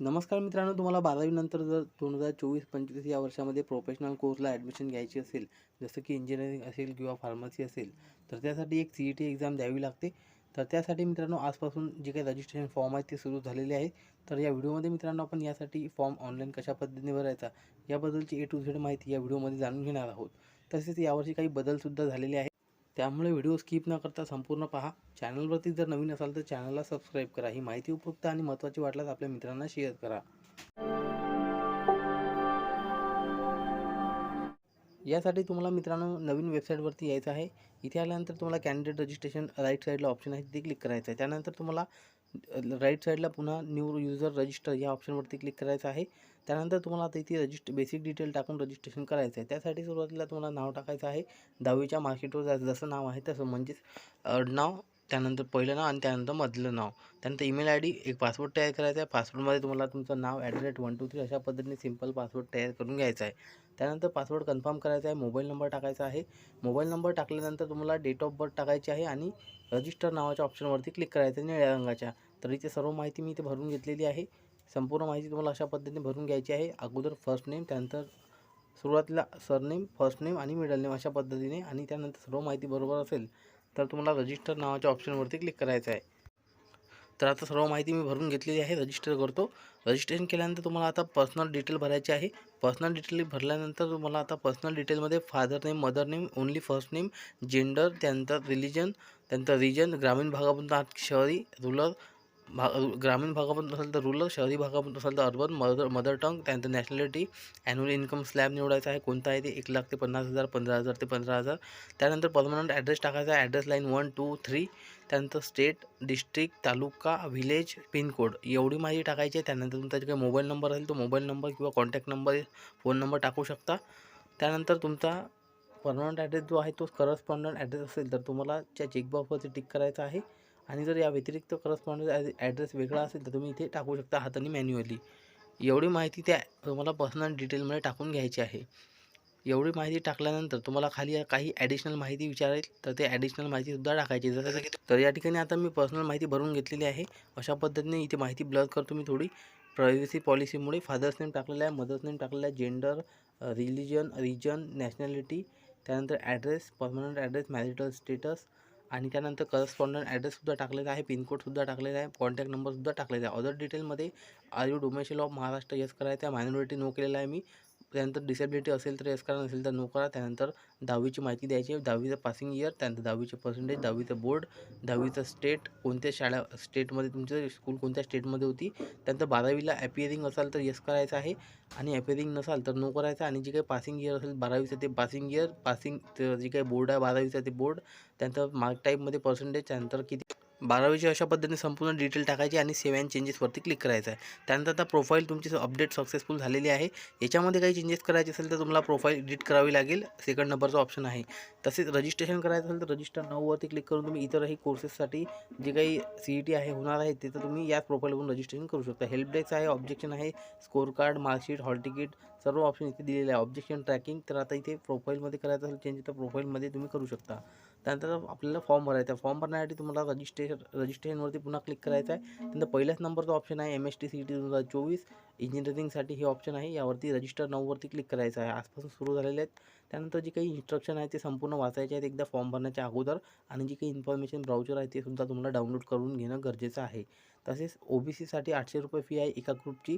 नमस्कार मित्रांनो तुम्हाला बारावीनंतर जर दोन हजार चोवीस पंचवीस या वर्षामध्ये प्रोफेशनल कोर्सला ॲडमिशन घ्यायची असेल जसं की इंजिनिअरिंग असेल किंवा फार्मसी असेल तर त्यासाठी एक सी ई टी एक्झाम द्यावी लागते. तर त्यासाठी मित्रांनो आजपासून जे काही रजिस्ट्रेशन फॉर्म आहेत ते सुरू झालेले आहेत. तर या व्हिडिओमध्ये मित्रांनो आपण यासाठी फॉर्म ऑनलाईन कशा पद्धतीने भरायचा याबद्दलची ए टू झेड माहिती या व्हिडिओमध्ये जाणून घेणार आहोत. तसेच यावर्षी काही बदलसुद्धा झालेले आहेत. त्यामुळे व्हिडिओ स्किप न करता संपूर्ण पहा. चॅनलवरती जर नवीन असाल तर चॅनलला सबस्क्राईब करा. ही माहिती उपयुक्त आणि महत्त्वाची वाटल्यास आपल्या मित्रांना शेअर करा. यासाठी तुम्हाला मित्रांनो नवीन वेबसाईटवरती यायचं आहे. इथे आल्यानंतर तुम्हाला कॅन्डिडेट रजिस्ट्रेशन राईट साईडला ऑप्शन आहे तिथे क्लिक करायचं आहे. त्यानंतर तुम्हाला राईट साईडला पुन्हा न्यू युजर रजिस्टर या ऑप्शनवरती क्लिक करायचं आहे. त्यानंतर तुम्हाला आता इथे रजिस्ट बेसिक डिटेल टाकून रजिस्ट्रेशन करायचं आहे त्यासाठी सुरुवातीला तुम्हाला नाव टाकायचं आहे. दहावीच्या मार्कशीटवर जसं नाव आहे तसं. म्हणजेच नाव त्यानंतर पहिलं नाव आणि त्यानंतर मधलं नाव. त्यानंतर ईमेल आय डी एक पासवर्ड तयार करायचा आहे. पासवर्डमध्ये तुम्हाला तुमचं नाव at the rate one two three अशा पद्धतीने सिंपल पासवर्ड तयार करून घ्यायचा आहे. त्यानंतर पासवर्ड कन्फर्म करायचा आहे. मोबाईल नंबर टाकायचा आहे. मोबाईल नंबर टाकल्यानंतर तुम्हाला डेट ऑफ बर्थ टाकायची आहे आणि रजिस्टर नावाच्या ऑप्शनवरती क्लिक करायचं आहे निळ्या रंगाच्या. तर इथे सर्व माहिती मी इथे भरून घेतलेली आहे. संपूर्ण माहिती तुम्हाला अशा पद्धतीने भरून घ्यायची आहे. अगोदर फर्स्ट नेम त्यानंतर सुरुवातीला सरनेम फर्स्ट नेम आणि मिडल नेम अशा पद्धतीने आणि त्यानंतर सर्व माहिती बरोबर असेल तर तुम्हाला रजिस्टर नावाच्या ऑप्शनवरती क्लिक करायचं आहे. तर आता सर्व माहिती मी भरून घेतलेली आहे रजिस्टर करतो. रजिस्ट्रेशन केल्यानंतर तुम्हाला आता पर्सनल डिटेल भरायची आहे. पर्सनल डिटेल भरल्यानंतर तुम्हाला आता पर्सनल डिटेलमध्ये father name mother name only first name gender त्यानंतर रिलिजन त्यानंतर रिजन ग्रामीण भागामधून शहरी रुरल भा ग्रामीण भागामधून असेल तर रुरल शहरी भागामधून असेल तर अर्बन मदर मदर टंग त्यानंतर नॅशनॅलिटी ॲन्युअल इन्कम स्लॅब निवडायचा आहे. कोणता आहे ते? एक लाख ते पन्नास हजार पंधरा हजार ते पंधरा हजार. त्यानंतर परमनंट ॲड्रेस टाकायचा आहे. Address line one two three त्यानंतर state district taluka village pincode एवढी माहिती टाकायची आहे. त्यानंतर तुमचा जे काही मोबाईल नंबर असेल तो मोबाईल नंबर किंवा कॉन्टॅक्ट नंबर फोन नंबर टाकू शकता. त्यानंतर तुमचा परमनंट ॲड्रेस जो आहे तो करस्पॉन्डंट ॲड्रेस असेल तर तुम्हाला त्या चेकबॉक्सवरती टिक करायचा आहे. आणि जर या व्यतिरिक्त करस्पॉन्डंट ॲड्रेस वेगळा असेल तर तुम्ही इथे टाकू शकता हाताने मॅन्युअली एवढी माहिती त्या तुम्हाला पर्सनल डिटेलमध्ये टाकून घ्यायची आहे. एवढी माहिती टाकल्यानंतर तुम्हाला खाली काही ॲडिशनल माहिती विचारेल तर ते ॲडिशनल माहितीसुद्धा टाकायची. जसं की तर या ठिकाणी आता मी पर्सनल माहिती भरून घेतलेली आहे. अशा पद्धतीने इथे माहिती ब्लर करतो मी थोडी. प्रायव्हसी पॉलिसीमुळे फादर्स नेम टाकलेलं आहे मदर्स नेम टाकलेलं आहे जेंडर रिलिजन रिजन नॅशनॅलिटी त्यानंतर address permanent address marital status आणि त्यानंतर करस्पॉन्डंट ॲड्रेससुद्धा टाकलेला आहे पिनकोडसुद्धा टाकलेला आहे कॉन्टॅक्ट नंबरसुद्धा टाकलेला आहे. अदर डिटेलमध्ये are you domicile of Maharashtra yes करायचं आहे मायनॉरिटी नो केलेला आहे मी. त्यानंतर डिसेबिलिटी असेल तर एस करा नसेल तर नो करा. त्यानंतर दहावीची माहिती द्यायची. आहे दहावीचं पासिंग इयर त्यानंतर दहावीचे पर्सेंटेज दहावीचं बोर्ड दहावीचं स्टेट कोणत्या शाळा स्टेटमध्ये तुमचं स्कूल कोणत्या स्टेटमध्ये होती. त्यानंतर बारावीला ॲपिअरिंग असाल तर यस करायचं आहे. आणि ॲपिअरिंग नसाल तर नो करायचं. आणि जे काही पासिंग इयर असेल बारावीचं ते पासिंग इयर पासिंग जे काही बोर्ड आहे बारावीचं ते बोर्ड त्यानंतर मार्क टाईपमध्ये पर्सेंटेज त्यानंतर किती बारावीची अशा पद्धतीने संपूर्ण डिटेल टाकायची आणि सेव्ह अँड चेंजेसवरती क्लिक करायचं आहे. त्यानंतर आता प्रोफाईल तुमची अपडेट सक्सेसफुल झालेली आहे. याच्यामध्ये काही चेंजेस करायचे असेल तर तुम्हाला प्रोफाईल एडिट करावी लागेल. सेकंड नंबरचा ऑप्शन आहे. तसेच रजिस्ट्रेशन करायचं असेल तर रजिस्टर नऊवरती क्लिक करून तुम्ही इतरही कोर्सेससाठी जे काही सी ई टी आहे होणार आहे तिथं तुम्ही याच प्रोफाईलवरून रजिस्ट्रेशन करू शकता. हेल्प डेस्क आहे ऑब्जेक्शन आहे score card marksheet hall ticket सर्व ऑप्शन इथे दिलेले आहे. ऑब्जेक्शन ट्रॅकिंग तर आता इथे प्रोफाईलमध्ये करायचं असेल चेंज तर प्रोफाईलमध्ये तुम्ही करू शकता. त्यानंतर आपल्याला फॉर्म भरायचा आहे. फॉर्म भरण्यासाठी तुम्हाला रजिस्ट्रेशन रजिस्ट्रेशनवरती पुन्हा क्लिक करायचं आहे. त्यानंतर पहिल्याच नंबरचा ऑप्शन आहे M S T C T दोन हजार चोवीस. इंजिनिअरिंगसाठी हे ऑप्शन आहे. यावरती रजिस्टर नऊवरती क्लिक करायचं आहे. आजपासून सुरू झालेले आहेत. त्यानंतर जे काही इन्स्ट्रक्शन आहे ते संपूर्ण वाचायचे आहेत. एकदा फॉर्म भरण्याच्या अगोदर आणि जी काही इन्फॉर्मेशन ब्राउचर आहे ते सुद्धा तुम्हाला डाउनलोड करून घेणं गरजेचं आहे. तसेच ओ बी सीसाठी आठशे रुपये फी आहे एका ग्रुपची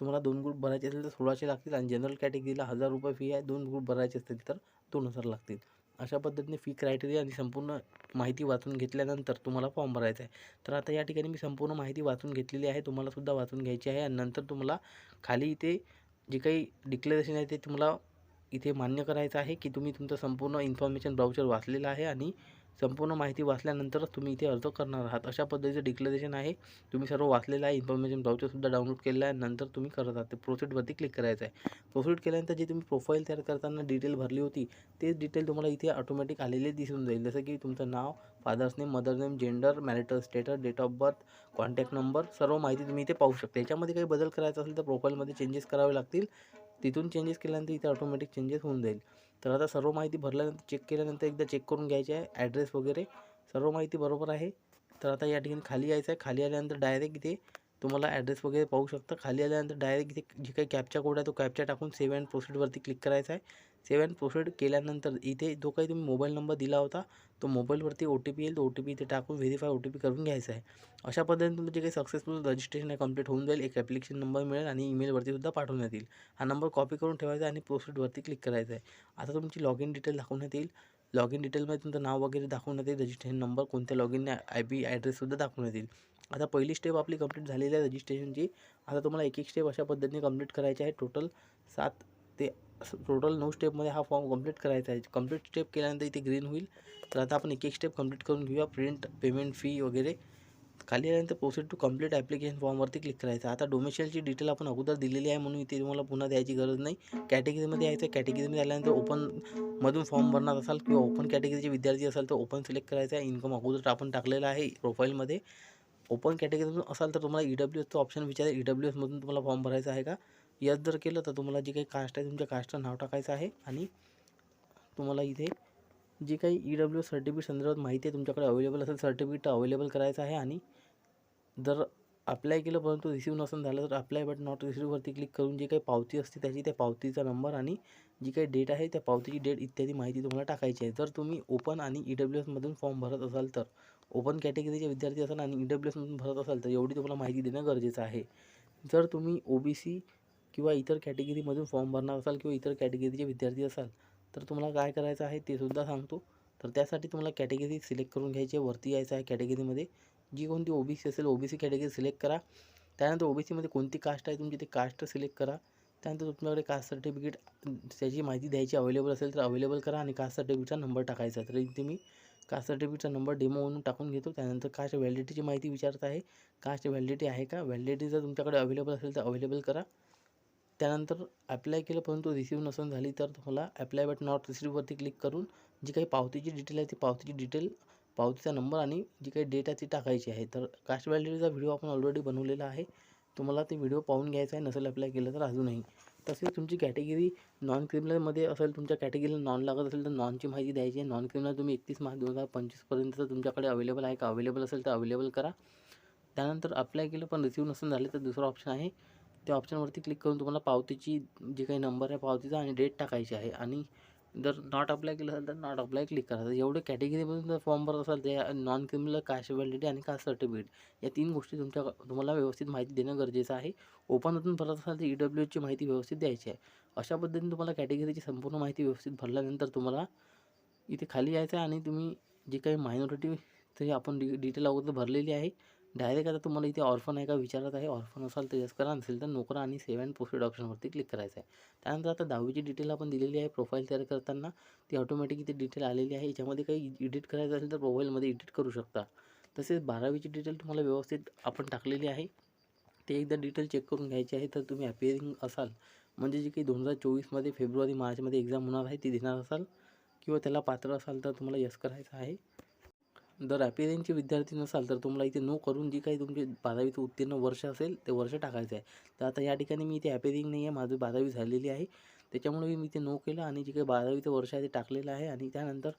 तुम्हाला दोन ग्रुप भरायचे असेल तर सोळाशे लागतील आणि जनरल कॅटेगरीला हजार रुपये फी आहे. दोन ग्रुप भरायचे असतील तर दोन हजार लागतील. अशा पद्धतीने फी क्रायटेरिया आणि संपूर्ण माहिती वाचून घेतल्यानंतर तुम्हाला फॉर्म भरायचा आहे. तर आता या ठिकाणी मी संपूर्ण माहिती वाचून घेतलेली आहे तुम्हालासुद्धा वाचून घ्यायची आहे आणि नंतर तुम्हाला खाली इथे जे काही डिक्लेरेशन आहे ते तुम्हाला इथे मान्य करायचं आहे की तुम्ही तुमचं संपूर्ण इन्फॉर्मेशन ब्राउचर वाचलेलं आहे आणि संपूर्ण माहिती वाचल्यानंतरच तुम्ही इथे अर्ज करणार आहात. अशा पद्धतीचं डिक्लेरेशन आहे. तुम्ही सर्व वाचलेलं आहे. इन्फॉर्मेशन ब्राउचरसुद्धा डाउनलोड केलेला आहे. नंतर तुम्ही करत आहात. ते प्रोसीडवरती क्लिक करायचं आहे. प्रोसीड केल्यानंतर जे तुम्ही प्रोफाईल तयार करताना डिटेल भरली होती तेच डिटेल तुम्हाला इथे ऑटोमॅटिक आलेले दिसून जाईल. जसं की तुमचं नाव father's name mother name gender marital status date of birth contact number सर्व माहिती तुम्ही इथे पाहू शकता. याच्यामध्ये काही बदल करायचा असेल तर प्रोफाईलमध्ये चेंजेस करावे लागतील. तिथून चेंजेस केल्यानंतर इथे ऑटोमॅटिक चेंजेस होऊन जाईल. तर आता सर्व माहिती भरल्यानंतर चेक केल्यानंतर एकदा चेक करून घ्यायची आहे ॲड्रेस वगैरे. सर्व माहिती बरोबर आहे. तर आता या ठिकाणी खाली यायचं आहे. खाली आल्यानंतर डायरेक्ट इथे तुम्हाला ॲड्रेस वगैरे पाहू शकता. खाली आल्यानंतर डायरेक्ट इथे जे काही कॅपचा कोड आहे तो कॅपचा टाकून सेव्ह अँड प्रोसिडवरती क्लिक करायचा आहे. सेव्ह अँड प्रोसिड केल्यानंतर इथे जो काही तुम्ही मोबाईल नंबर दिला होता तो मोबाईलवरती ओ टी पी येईल. तो ओ टी पी इथे टाकून व्हेरीफाय ओ टी पी करून घ्यायचा आहे. अशा पद्धतीने तुमचं जे काही सक्सेसफुल रजिस्ट्रेशन आहे कंप्लीट होऊन जाईल. एक ॲप्लिकेशन नंबर मिळेल आणि ईमेलवरती सुद्धा पाठवण्यात येईल. हा नंबर कॉपी करून ठेवायचा आणि प्रोसिडवरती क्लिक करायचा आहे. आता तुमची लॉग इन डिटेल दाखवण्यात येईल. लॉग इन डिटेलमध्ये तुमचं नाव वगैरे दाखवण्यात येईल. रजिस्ट्रेशन नंबर कोणत्या लॉग इन आय पी ॲड्रेससुद्धा दाखवण्यात येईल. आता पहिली स्टेप आपली कंप्लीट झालेली आहे रजिस्ट्रेशनची आता तुम्हाला एक एक स्टेप अशा पद्धतीने कंप्लीट करायची आहे. टोटल सात ते टोटल नऊ स्टेपमध्ये हा फॉर्म कंप्लीट करायचा आहे. कंप्लीट स्टेप केल्यानंतर इथे ग्रीन होईल. तर आता आपण एक एक स्टेप कंप्लीट करून घेऊया. प्रिंट पेमेंट फी वगैरे. खाली आल्यानंतर प्रोसीड टू कंप्लीट ॲप्लिकेशन फॉर्मवरती क्लिक करायचं. आता डोमेशियलची डिटेल आपण अगोदर दिलेली आहे म्हणून इथे तुम्हाला पुन्हा द्यायची गरज नाही. कॅटेगरीमध्ये यायचं कॅटेगरीमध्ये आल्यानंतर ओपनमधून फॉर्म भरणार असाल किंवा ओपन कॅटेगरीचे विद्यार्थी असाल तर ओपन सिलेक्ट करायचं आहे. इन्कम अगोदर आपण टाकलेला आहे प्रोफाईलमध्ये ओपन कॅटेगरीमधून असाल तर तुम्हाला ई डब्ल्यू एसचं ऑप्शन विचारेल ई डब्ल्यू एसमधून तुम्हाला फॉर्म भरायचा आहे का? यस जर केलं तर तुम्हाला जे काही कास्ट आहे तुमच्या कास्टचं नाव टाकायचं आहे आणि तुम्हाला इथे जे काही ई डब्ल्यू एस सर्टिफिकेट संदर्भात माहिती आहे तुमच्याकडे अवेलेबल असेल सर्टिफिकेट अवेलेबल करायचं आहे आणि जर अप्लाय केलं परंतु रिसिव्ह नसून झालं तर अप्लाय बट नॉट रिसिव्हवरती क्लिक करून जी काही पावती असते त्याची त्या पावतीचा नंबर आणि जी काही डेट आहे त्या पावतीची डेट इत्यादी माहिती तुम्हाला टाकायची आहे. जर तुम्ही ओपन आणि ई डब्ल्यू एसमधून फॉर्म भरत असाल तर ओपन कॅटेगरीचे विद्यार्थी असाल आणि ई डब्ल्यू एसमधून भरत असाल तर एवढी तुम्हाला माहिती देणं गरजेचं आहे. जर तुम्ही ओ बी सी किंवा इतर कॅटेगरीमधून फॉर्म भरणार असाल किंवा इतर कॅटेगरीचे विद्यार्थी असाल तर तुम्हाला काय करायचं आहे ते सुद्धा सांगतो. तर त्यासाठी तुम्हाला कॅटेगरी सिलेक्ट करून घ्यायची आहे वरती यायचं आहे कॅटेगरीमध्ये जी कोणती ओ बी सी असेल O B C category select करा. त्यानंतर ओ बी सीमध्ये कोणती कास्ट आहे तुमची ते कास्ट सिलेक्ट करा. त्यानंतर तुमच्याकडे कास्ट सर्टिफिकेट त्याची माहिती द्यायची अवेलेबल असेल तर अवेलेबल करा आणि कास्ट सर्टिफिकेटचा नंबर टाकायचा तर इथे मी कास्ट सर्टिफिकेटचा नंबर डेमो म्हणून टाकून घेतो. त्यानंतर कास्ट व्हॅलिडिटीची माहिती विचारत आहे. कास्ट व्हॅलिडिटी आहे का? व्हॅलिडिटी जर तुमच्याकडे अवेलेबल असेल तर अवेलेबल करा. त्यानंतर अप्लाय केलं परंतु रिसिव्ह नसून झाली तर तुम्हाला अप्लाय बट नॉट रिसिव्हवरती क्लिक करून जी काही पावतीची डिटेल आहे ती पावतीची डिटेल पावतीचा नंबर आणि जी काही डेट आहे ती टाकायची आहे. तर कास्ट व्हॅलिडिटीचा व्हिडिओ आपण ऑलरेडी बनवलेला आहे. तुम्हाला ते व्हिडिओ पाहून घ्यायचा आहे. नसेल अप्लाय केलं तर अजूनही. तसेच तुमची कॅटेगरी नॉन क्रिमिनलमध्ये असेल तुमच्या कॅटेगरीला नॉन लागत असेल तर नॉनची माहिती द्यायची आहे. नॉन क्रिमिनल तुम्ही एकतीस मार्च दोन हजार पंचवीसपर्यंत तुमच्याकडे अवेलेबल आहे का अवेलेबल असेल तर अवेलेबल करा. त्यानंतर अप्लाय केलं पण रिसिव्ह नसून झाले तर दुसरा ऑप्शन आहे. त्या ऑप्शनवरती क्लिक करून तुम्हाला पावतीची जी काही नंबर आहे पावतीचा आणि डेट टाकायची आहे. आणि जर नॉट अप्लाय केलं असेल तर नॉट अप्लाय क्लिक करायचं एवढे कॅटेगरीमधून जर फॉर्म भरत असाल ते नॉन क्रिमिनल कास्ट व्हॅलिडिटी आणि कास्ट सर्टिफिकेट या तीन गोष्टी तुमच्या तुम्हाला व्यवस्थित माहिती देणं गरजेचं आहे. ओपनमधून भरत असाल तर ई डब्ल्यू माहिती व्यवस्थित द्यायची आहे. अशा पद्धतीने तुम्हाला कॅटेगरीची संपूर्ण माहिती व्यवस्थित भरल्यानंतर तुम्हाला इथे खाली यायचं आहे आणि तुम्ही जे काही मायनॉरिटी ते आपण डि डिटेल अगोदर भरलेली आहे डायरेक्ट आता तुम्हाला इथे ऑर्फन आहे का विचारत आहे ऑर्फन असाल तर यस करा नसेल तर नोकरा आणि सेव्ह अँड पोस्टेड ऑप्शनवरती क्लिक करायचं आहे. त्यानंतर आता दहावीची डिटेल आपण दिलेली आहे प्रोफाईल तयार करताना. ती ऑटोमॅटिक इथे डिटेल आलेली आहे. याच्यामध्ये काही एडिट करायचं असेल तर प्रोफाईलमध्ये एडिट करू शकता. तसेच बारावीची डिटेल तुम्हाला व्यवस्थित आपण टाकलेली आहे. ते एकदा डिटेल चेक करून घ्यायची आहे. तर तुम्ही अपिअरिंग असाल म्हणजे जी काही दोन हजार चोवीसमध्ये फेब्रुवारी मार्चमध्ये एक्झाम होणार आहे ती देणार असाल. किंवा त्याला पात्र असाल तर तुम्हाला यस करायचं आहे. जर अपिअरिंगचे विद्यार्थी नसाल तर तुम्हाला इथे नो करून जी काही तुमचे बारावीचं उत्तीर्ण वर्ष असेल ते वर्ष टाकायचं आहे. तर आता या ठिकाणी मी इथे अपिअरिंग नाही आहे माझं बारावी झालेली आहे. त्याच्यामुळे मी इथे नो केलं आणि जे काही बारावीचं वर्ष आहे ते टाकलेलं आहे आणि त्यानंतर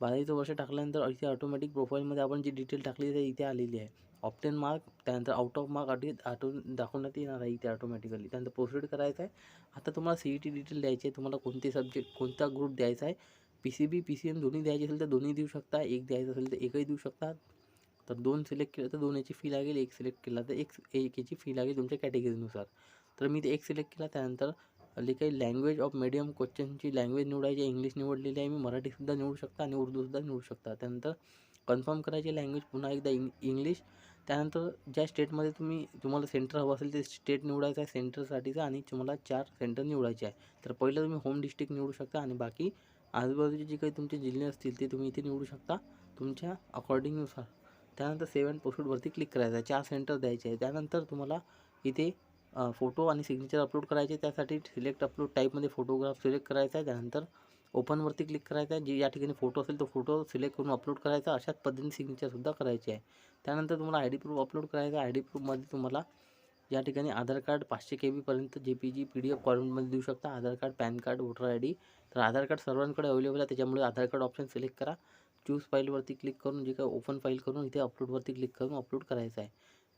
बारावीचं वर्ष टाकल्यानंतर इथे ऑटोमॅटिक प्रोफाईलमध्ये आपण जी डिटेल टाकली ते इथे आलेली आहे. ऑप्टेन मार्क त्यानंतर आउट ऑफ मार्क आधी आठवून दाखवण्यात येणार आहे इथे ऑटोमॅटिकली त्यानंतर प्रोसिड करायचं आहे. आता तुम्हाला सी ई टी डिटेल द्यायची आहे तुम्हाला कोणते सब्जेक्ट कोणता ग्रुप द्यायचा आहे P C B P C M दोन्ही द्यायचे असेल तर दोन्ही देऊ शकता. एक द्यायचं असेल तर एकही देऊ शकता. तर दोन सिलेक्ट केलं तर दोन याची फी लागेल. एक सिलेक्ट केला तर एक एक याची फी लागेल तुमच्या कॅटेगरीनुसार तर मी ते एक सिलेक्ट केला. त्यानंतर जे काही लँग्वेज ऑफ मीडियम क्वेश्चनची लँग्वेज निवडायची इंग्लिश निवडलेली आहे मी. मराठीसुद्धा निवडू शकता आणि उर्दूसुद्धा निवडू शकता. त्यानंतर कन्फर्म करायची लँग्वेज पुन्हा एकदा इंग इंग्लिश त्यानंतर ज्या स्टेटमध्ये तुम्ही तुम्हाला सेंटर हवं असेल ते स्टेट निवडायचं आहे सेंटरसाठीचं आणि तुम्हाला चार सेंटर निवडायचे आहे. तर पहिलं तुम्ही होम डिस्ट्रिक्ट निवडू शकता आणि बाकी आजूबाजूचे जे काही तुमचे जिल्हे असतील ते तुम्ही इथे निवडू शकता. तुमच्या अकॉर्डिंगनुसार त्यानंतर सेवन पोस्टवरती क्लिक करायचं. आहे चार सेंटर द्यायचे आहे त्यानंतर तुम्हाला इथे फोटो आणि सिग्नेचर अपलोड करायचे. त्यासाठी सिलेक्ट अपलोड टाईपमध्ये फोटोग्राफ सिलेक्ट करायचा आहे. त्यानंतर ओपनवरती क्लिक करायचं आहे. जे या ठिकाणी फोटो असेल तो फोटो सिलेक्ट करून अपलोड करायचा. अशाच पद्धतीने सिग्नेचरसुद्धा करायचे आहे. त्यानंतर तुम्हाला आय डी प्रूफ अपलोड करायचा आहे. आय डी प्रूफमध्ये तुम्हाला या ठिकाणी आधार कार्ड पाचशे K बीपर्यंत J P G P D F फॉर्ममध्ये देऊ शकता. Aadhaar card PAN card voter I D तर आधार कार्ड सर्वांकडे अवेलेबल आहे. त्याच्यामुळे आधार कार्ड ऑप्शन सिलेक्ट करा. चूज फाईलवरती क्लिक करून जे काय ओपन फाईल करून इथे अपलोडवरती क्लिक करून अपलोड करायचं आहे.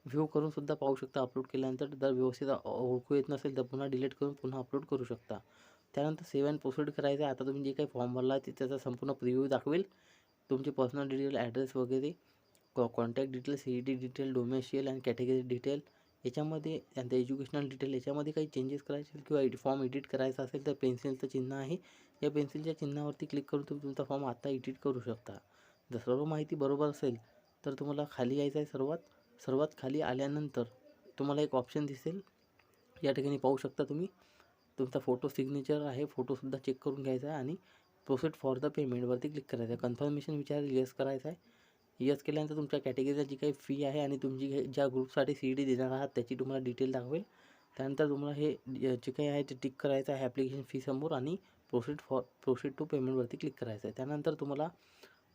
व्ह्यू करूनसुद्धा पाहू शकता अपलोड केल्यानंतर जर व्यवस्थित ओळखू येत नसेल तर पुन्हा डिलीट करून पुन्हा अपलोड करू शकता. त्यानंतर सेव्ह अँड प्रोसीड करायचं आहे. आता तुम्ही जे काही फॉर्म भरला आहे ते त्याचा संपूर्ण प्रिव्ह्यू दाखवेल. तुमचे पर्सनल डिटेल ॲड्रेस वगैरे co contact detail C E D detail domicile and category detail याच्यामध्ये त्यांचं एज्युकेशनल डिटेल याच्यामध्ये काही चेंजेस करायचे असेल किंवा एडि फॉर्म एडिट करायचा असेल तर पेन्सिलचं चिन्ह आहे. या पेन्सिलच्या चिन्हावरती क्लिक करून तुम्ही तुमचा फॉर्म आता एडिट करू शकता. जर सर्व माहिती बरोबर असेल तर तुम्हाला खाली यायचं आहे सर्वात. सर्वात खाली आल्यानंतर तुम्हाला एक ऑप्शन दिसेल. या ठिकाणी पाहू शकता तुम्ही. तुमचा फोटो सिग्नेचर आहे. फोटोसुद्धा चेक करून घ्यायचा आहे आणि प्रोसेड फॉर द पेमेंटवरती क्लिक करायचं आहे. कन्फर्मेशन विचारेल येस करायचं आहे. यस केल्यानंतर तुमच्या कॅटेगरीला जी काही फी आहे आणि तुमची ज्या ग्रुपसाठी सी डी देणार आहात त्याची तुम्हाला डिटेल दाखवेल. त्यानंतर तुम्हाला हे जे काही आहे ते टिक करायचं आहे ॲप्लिकेशन फी समोर आणि प्रोसीड फॉर प्रोसीड टू पेमेंटवरती क्लिक करायचं आहे. त्यानंतर तुम्हाला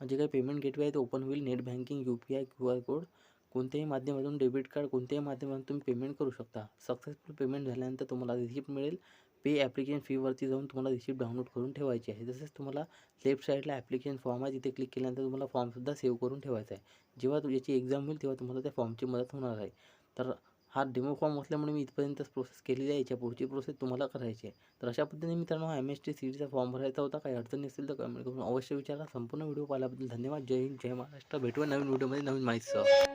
जे काही पेमेंट गेटवे आहे ते ओपन होईल. Net banking U P I Q R code कोणत्याही माध्यमातून डेबिट कार्ड कोणत्याही माध्यमातून तुम्ही पेमेंट करू शकता. सक्सेसफुल पेमेंट झाल्यानंतर तुम्हाला रिसिप्ट मिळेल. पे ॲप्लिकेशन फीवरती जाऊन तुम्हाला रिसिप्ट डाउनलोड करून ठेवायची आहे. तसेच तुम्हाला लेफ्ट साईडला ॲप्लिकेशन फॉर्म आहे तिथे क्लिक केल्यानंतर तुम्हाला फॉर्मसुद्धा सेव्ह करून ठेवायचा आहे. जेव्हा याची एक्झाम होईल तेव्हा तुम्हाला त्या फॉर्मची मदत होणार आहे. तर हा डेमो फॉर्म असल्यामुळे मी इथपर्यंतच प्रोसेस केलेली आहे. याच्या पुढची प्रोसेस तुम्हाला करायची आहे. तर अशा पद्धतीने मित्रांनो M S T C form भरायचा होता. काही अडचणी असेल तर कमेंट करून अवश्य विचारा. संपूर्ण व्हिडिओ पाहिल्याबद्दल धन्यवाद. जय हिंद जय महाराष्ट्र. भेटूया नवीन व्हिडिओमध्ये नवीन माहितीसह.